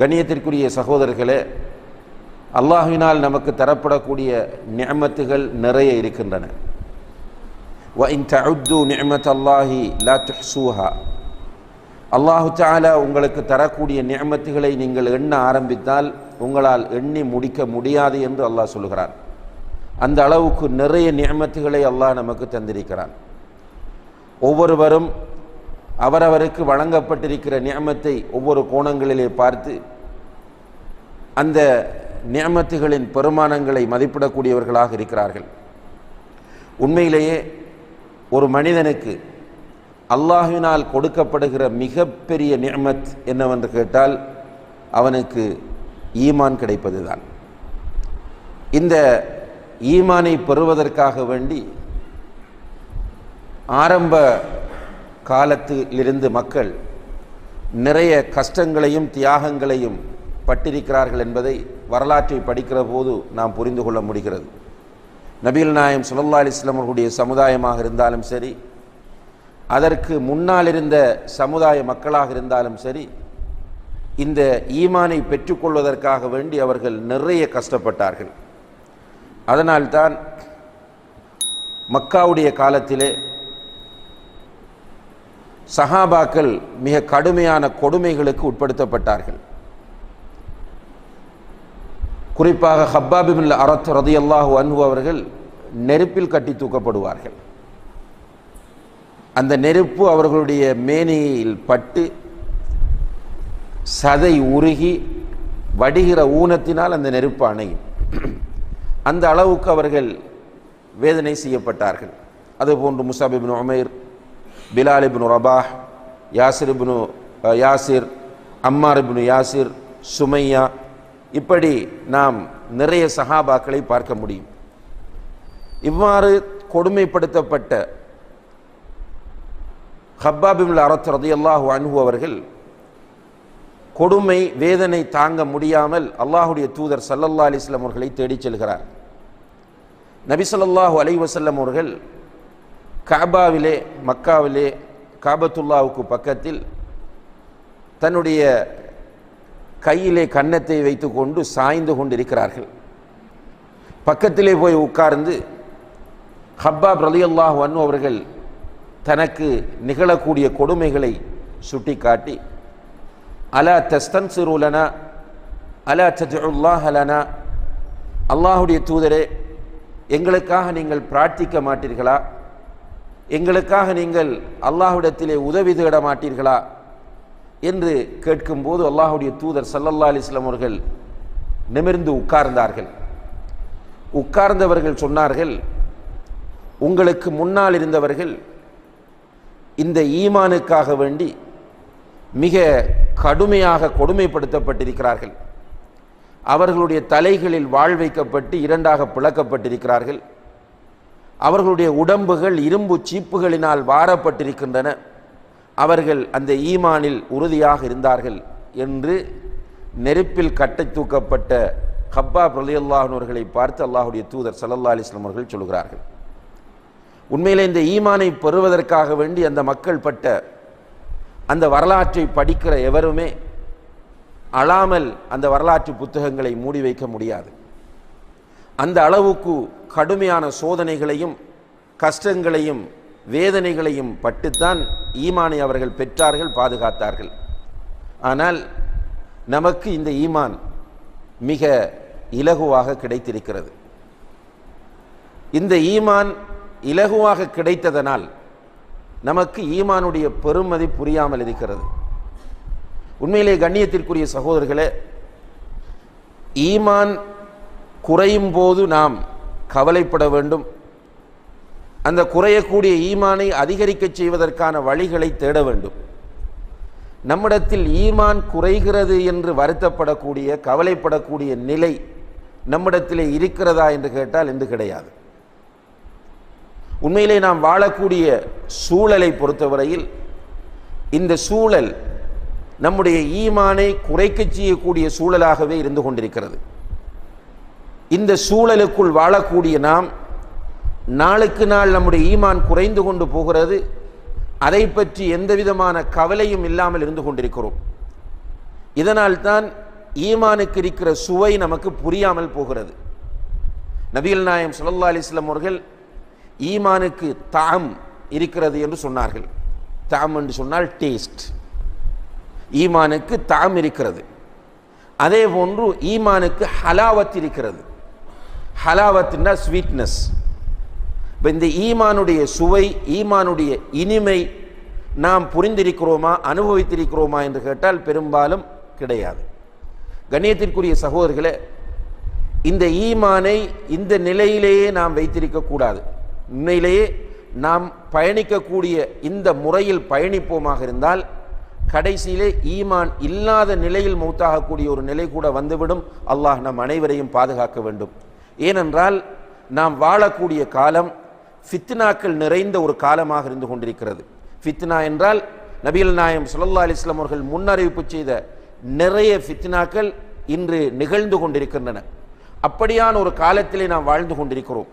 கண்ணியத்திற்குரிய சகோதரர்களே அல்லாஹினால் நமக்கு தரப்படக்கூடிய நியமத்துகள் நிறைய இருக்கின்றன. அல்லாஹி லா துஹ்சூஹா அல்லாஹு தாலா உங்களுக்கு தரக்கூடிய நியமத்துகளை நீங்கள் எண்ண ஆரம்பித்தால் உங்களால் எண்ணி முடிக்க முடியாது என்று அல்லாஹ் சொல்கிறான். அந்த அளவுக்கு நிறைய நியமத்துகளை அல்லாஹ் நமக்கு தந்திருக்கிறான். ஒவ்வொருவரும் அவரவருக்கு வழங்கப்பட்டிருக்கிற நியமத்தை ஒவ்வொரு கோணங்களிலே பார்த்து அந்த நியமத்துகளின் பெருமானங்களை மதிப்பிடக்கூடியவர்களாக இருக்கிறார்கள். உண்மையிலேயே ஒரு மனிதனுக்கு அல்லாஹினால் கொடுக்கப்படுகிற மிகப்பெரிய நியமத் என்னவென்று கேட்டால் அவனுக்கு ஈமான் கிடைப்பதுதான். இந்த ஈமானை பெறுவதற்காக வேண்டி ஆரம்ப காலத்திலிருந்து மக்கள் நிறைய கஷ்டங்களையும் தியாகங்களையும் பட்டிருக்கிறார்கள் என்பதை வரலாற்றை படிக்கிற போது நாம் புரிந்து கொள்ள முடிகிறது. நபீல் நாயம் சுல்லா அலிஸ்லாம் அவர்களுடைய சமுதாயமாக இருந்தாலும் சரி அதற்கு முன்னால் இருந்த சமுதாய மக்களாக இருந்தாலும் சரி இந்த ஈமானை பெற்றுக்கொள்வதற்காக வேண்டி அவர்கள் நிறைய கஷ்டப்பட்டார்கள். அதனால்தான் மக்காவுடைய காலத்திலே சஹாபாக்கள் மிக கடுமையான கொடுமைகளுக்கு உட்படுத்தப்பட்டார்கள். குறிப்பாக ஹப்பாபிபின் அரத் ரதியல்லாஹு அன்பு அவர்கள் நெருப்பில் கட்டி தூக்கப்படுவார்கள். அந்த நெருப்பு அவர்களுடைய மேனியில் பட்டு சதை உருகி வடிகிற ஊனத்தினால் அந்த நெருப்பு அணையும். அந்த அளவுக்கு அவர்கள் வேதனை செய்யப்பட்டார்கள். அதுபோன்று முசாபிபின் Umair பிலாலிபின் Rabah Yasir ibn Yasir Ammar ibn Yasir Sumaiya இப்படி நாம் நிறைய சஹாபாக்களை பார்க்க முடியும். இவ்வாறு கொடுமைப்படுத்தப்பட்ட ஹப்பாபிமுல் அரத் ரதியல்லாஹு அன்ஹு அவர்கள் கொடுமை வேதனை தாங்க முடியாமல் அல்லாஹுடைய தூதர் சல்லல்லா அலிஸ்லாம் அவர்களை தேடிச் செல்கிறார். நபி சொல்லாஹு அலை வசல்லம் அவர்கள் காபாவிலே மக்காவிலே காபத்துல்லாவுக்கு பக்கத்தில் தன்னுடைய கையிலே கன்னத்தை வைத்துக்கொண்டு சாய்ந்து கொண்டிருக்கிறார்கள். பக்கத்திலே போய் உட்கார்ந்து ஹப்பாப் ரலியல்லாஹ் அன்னு அவர்கள் தனக்கு நிகழக்கூடிய கொடுமைகளை சுட்டி காட்டி அலா தஸ்தன் சிறுலனா அலா தஜுல்லாஹலனா அல்லாஹுடைய தூதரே எங்களுக்காக நீங்கள் பிரார்த்திக்க மாட்டீர்களா? எங்களுக்காக நீங்கள் அல்லாஹ்விடத்திலே உதவி தேட மாட்டீர்களா? என்று கேட்கும்போது அல்லாஹுடைய தூதர் சல்லல்லா அலிஸ்லாம் அவர்கள் நிமிர்ந்து உட்கார்ந்தார்கள். உட்கார்ந்தவர்கள் சொன்னார்கள் உங்களுக்கு முன்னால் இருந்தவர்கள் இந்த ஈமானுக்காக வேண்டி மிக கடுமையாக கொடுமைப்படுத்தப்பட்டிருக்கிறார்கள். அவர்களுடைய தலைகளில் வாழ் வைக்கப்பட்டு இரண்டாக பிளக்கப்பட்டிருக்கிறார்கள். அவர்களுடைய உடம்புகள் இரும்பு சீப்புகளினால் வாரப்பட்டிருக்கின்றன. அவர்கள் அந்த ஈமானில் உறுதியாக இருந்தார்கள் என்று நெருப்பில் கட்டை தூக்கப்பட்ட ஹப்பா பிரலியல்லாஹனவர்களை பார்த்து அல்லாஹுடைய தூதர் சல்லல்லா அலிஸ்லாம் அவர்கள் சொல்கிறார்கள். உண்மையிலே இந்த ஈமானை பெறுவதற்காக வேண்டி அந்த மக்கள் பட்ட அந்த வரலாற்றை படிக்கிற எவருமே அழாமல் அந்த வரலாற்று புத்தகங்களை மூடி வைக்க முடியாது. அந்த அளவுக்கு கடுமையான சோதனைகளையும் கஷ்டங்களையும் வேதனைகளையும் பட்டுத்தான் ஈமானை அவர்கள் பெற்றார்கள் பாதுகாத்தார்கள். ஆனால் நமக்கு இந்த ஈமான் மிக இலகுவாக கிடைத்திருக்கிறது. இந்த ஈமான் இலகுவாக கிடைத்ததனால் நமக்கு ஈமானுடைய பெருமதி புரியாமல் இருக்கிறது. உண்மையிலே கண்ணியத்திற்குரிய சகோதரர்களே ஈமான் குறையும் போது நாம் கவலைப்பட வேண்டும். அந்த குறையக்கூடிய ஈமானை அதிகரிக்க செய்வதற்கான வழிகளை தேட வேண்டும். நம்மிடத்தில் ஈமான் குறைகிறது என்று வருத்தப்படக்கூடிய கவலைப்படக்கூடிய நிலை நம்மிடத்திலே இருக்கிறதா என்று கேட்டால் என்று கிடையாது. உண்மையிலே நாம் வாழக்கூடிய சூழலை பொறுத்தவரையில் இந்த சூழல் நம்முடைய ஈமானை குறைக்க செய்யக்கூடிய சூழலாகவே இருந்து கொண்டிருக்கிறது. இந்த சூழலுக்குள் வாழக்கூடிய நாம் நாளுக்கு நாள் நம்முடைய ஈமான் குறைந்து கொண்டு போகிறது. அதை பற்றி எந்த விதமான கவலையும் இல்லாமல் இருந்து கொண்டிருக்கிறோம். இதனால்தான் ஈமானுக்கு இருக்கிற சுவை நமக்கு புரியாமல் போகிறது. நபிகள் நாயம் சுல்லா அலைஹி அவர்கள் ஈமானுக்கு தாம் இருக்கிறது என்று சொன்னார்கள். தாம் என்று சொன்னால் டேஸ்ட். ஈமானுக்கு தாம் இருக்கிறது. அதே போன்று ஈமானுக்கு ஹலாவத் இருக்கிறது. ஹலாவத்னா ஸ்வீட்னஸ். இப்போ இந்த ஈமானுடைய சுவை ஈமானுடைய இனிமை நாம் புரிந்திருக்கிறோமா அனுபவித்திருக்கிறோமா என்று கேட்டால் பெரும்பாலும் கிடையாது. கண்ணியத்திற்குரிய சகோதரர்களே இந்த ஈமானை இந்த நிலையிலேயே நாம் வைத்திருக்கக்கூடாது உண்மையிலேயே நாம் பயணிக்கக்கூடிய இந்த முறையில் பயணிப்போமாக இருந்தால் கடைசியிலே ஈமான் இல்லாத நிலையில் மௌத்தாகக்கூடிய ஒரு நிலை கூட வந்துவிடும். அல்லாஹ் நம் அனைவரையும் பாதுகாக்க வேண்டும். ஏனென்றால் நாம் வாழக்கூடிய காலம் ஃபித்னாக்கள் நிறைந்த ஒரு காலமாக இருந்து கொண்டிருக்கிறது. ஃபித்னா என்றால் நபிகள் நாயம் சுல்லா அலிஸ்லாம் அவர்கள் முன்னறிவிப்பு செய்த நிறைய ஃபித்னாக்கள் இன்று நிகழ்ந்து கொண்டிருக்கின்றன. அப்படியான ஒரு காலத்திலே நாம் வாழ்ந்து கொண்டிருக்கிறோம்.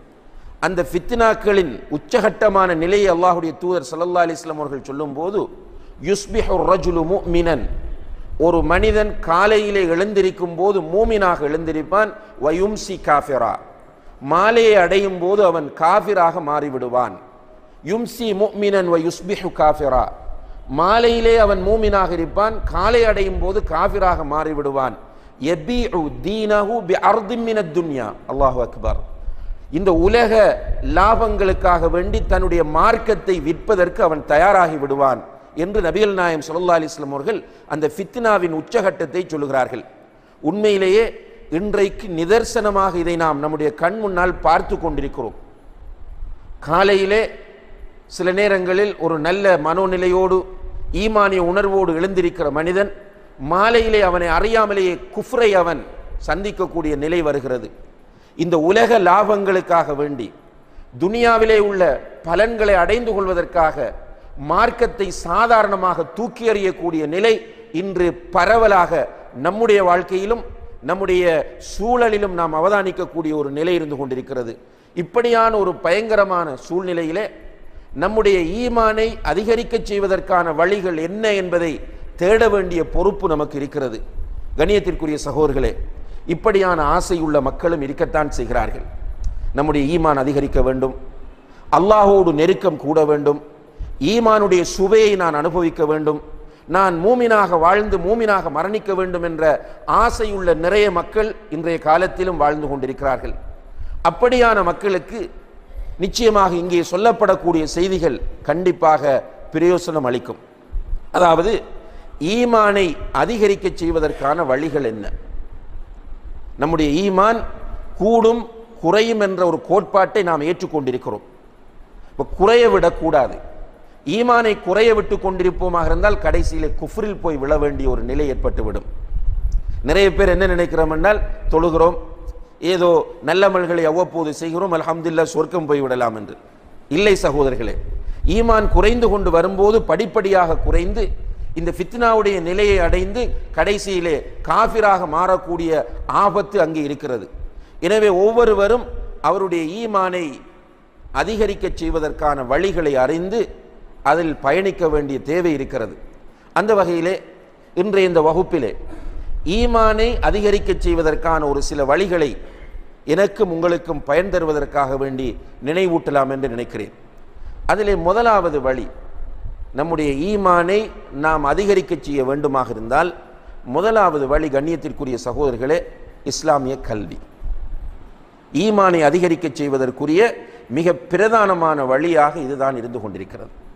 அந்த ஃபித்னாக்களின் உச்சகட்டமான நிலையை அல்லாஹுடைய தூதர் சல்லல்லா அலிஸ்லாம் அவர்கள் சொல்லும்போது யுஸ்பிஹு மினன் ஒரு மனிதன் காலையிலே எழுந்திருக்கும் போது மூமினாக எழுந்திருப்பான் வயும்சி காஃபிரா. மாலையை அடையும் போது அவன் காஃபிராக மாறிவிடுவான். யும்சி முக்மினன் வ யுஸ்பிஹு காஃபிரா. மாலையிலே அவன் மூமினாக இருப்பான் காலை அடையும் போது காஃபிராக மாறிவிடுவான். துன்யா. அல்லாஹு அக்பர். இந்த உலக லாபங்களுக்காக வேண்டி தன்னுடைய மார்க்கத்தை விற்பதற்கு அவன் தயாராகி விடுவான் என்று நபிகள் நாயம் சுல்லா அலிஸ்லாம் அவர்கள் அந்த ஃபித்னாவின் உச்சகட்டத்தை சொல்லுகிறார்கள். உண்மையிலேயே இன்றைக்கு நிதர்சனமாக இதை நாம் நம்முடைய கண் முன்னால் பார்த்து கொண்டிருக்கிறோம். காலையிலே சில நேரங்களில் ஒரு நல்ல மனோநிலையோடு ஈமானிய உணர்வோடு எழுந்திருக்கிற மனிதன் மாலையிலே அவனை அறியாமலேயே குஃப்ரை அவன் சந்திக்கக்கூடிய நிலை வருகிறது. இந்த உலக லாபங்களுக்காக வேண்டி துனியாவிலே உள்ள பலன்களை அடைந்து கொள்வதற்காக மார்க்கத்தை சாதாரணமாக தூக்கி எறியக்கூடிய நிலை இன்று பரவலாக நம்முடைய வாழ்க்கையிலும் நம்முடைய சூழலிலும் நாம் அவதானிக்கக்கூடிய ஒரு நிலை இருந்து கொண்டிருக்கிறது. இப்படியான ஒரு பயங்கரமான சூழ்நிலையிலே நம்முடைய ஈமானை அதிகரிக்கச் செய்வதற்கான வழிகள் என்ன என்பதை தேட வேண்டிய பொறுப்பு நமக்கு இருக்கிறது. கணியத்திற்குரிய சகோதரர்களே இப்படியான ஆசையுள்ள மக்களும் இருக்கத்தான் செய்கிறார்கள். நம்முடைய ஈமான் அதிகரிக்க வேண்டும். அல்லாஹோடு நெருக்கம் கூட வேண்டும். ஈமானுடைய சுவையை நான் அனுபவிக்க வேண்டும். நான் மூமினாக வாழ்ந்து மூமினாக மரணிக்க வேண்டும் என்ற ஆசையுள்ள நிறைய மக்கள் இன்றைய காலத்திலும் வாழ்ந்து கொண்டிருக்கிறார்கள். அப்படியான மக்களுக்கு நிச்சயமாக இங்கே சொல்லப்படக்கூடிய செய்திகள் கண்டிப்பாக பிரயோசனம் அளிக்கும். அதாவது ஈமானை அதிகரிக்கச் செய்வதற்கான வழிகள் என்ன? நம்முடைய ஈமான் கூடும் குறையும் என்ற ஒரு கோட்பாட்டை நாம் ஏற்றுக்கொண்டிருக்கிறோம். இப்போ குறைய விடக்கூடாது. ஈமானை குறைய விட்டு கொண்டிருப்போமாக இருந்தால் கடைசியிலே குஃப்ரில் போய் விழ வேண்டிய ஒரு நிலை ஏற்பட்டுவிடும். நிறைய பேர் என்ன நினைக்கிறோம் என்றால் தொழுகிறோம் ஏதோ நல்லமல்களை அவ்வப்போது செய்கிறோம் அலமதுல்லா சொர்க்கம் போய் விடலாம் என்று. இல்லை சகோதரர்களே ஈமான் குறைந்து கொண்டு வரும்போது படிப்படியாக குறைந்து இந்த ஃபித்னாவுடைய நிலையை அடைந்து கடைசியிலே காஃபிராக மாறக்கூடிய ஆபத்து அங்கே இருக்கிறது. எனவே ஒவ்வொருவரும் அவருடைய ஈமானை அதிகரிக்கச் செய்வதற்கான வழிகளை அறிந்து அதில் பயணிக்க வேண்டிய தேவை இருக்கிறது. அந்த வகையிலே இன்றைய இந்த வகுப்பிலே ஈமானை அதிகரிக்கச் செய்வதற்கான ஒரு சில வழிகளை எனக்கும் உங்களுக்கும் பயன் தருவதற்காக வேண்டி நினைவூட்டலாம் என்று நினைக்கிறேன். அதிலே முதலாவது வழி நம்முடைய ஈமானை நாம் அதிகரிக்கச் செய்ய வேண்டுமாக இருந்தால் முதலாவது வழி கண்ணியத்திற்குரிய சகோதரர்களே இஸ்லாமிய கல்வி. ஈமானை அதிகரிக்கச் செய்வதற்குரிய மிக பிரதானமான வழியாக இதுதான் இருந்து கொண்டிருக்கிறது.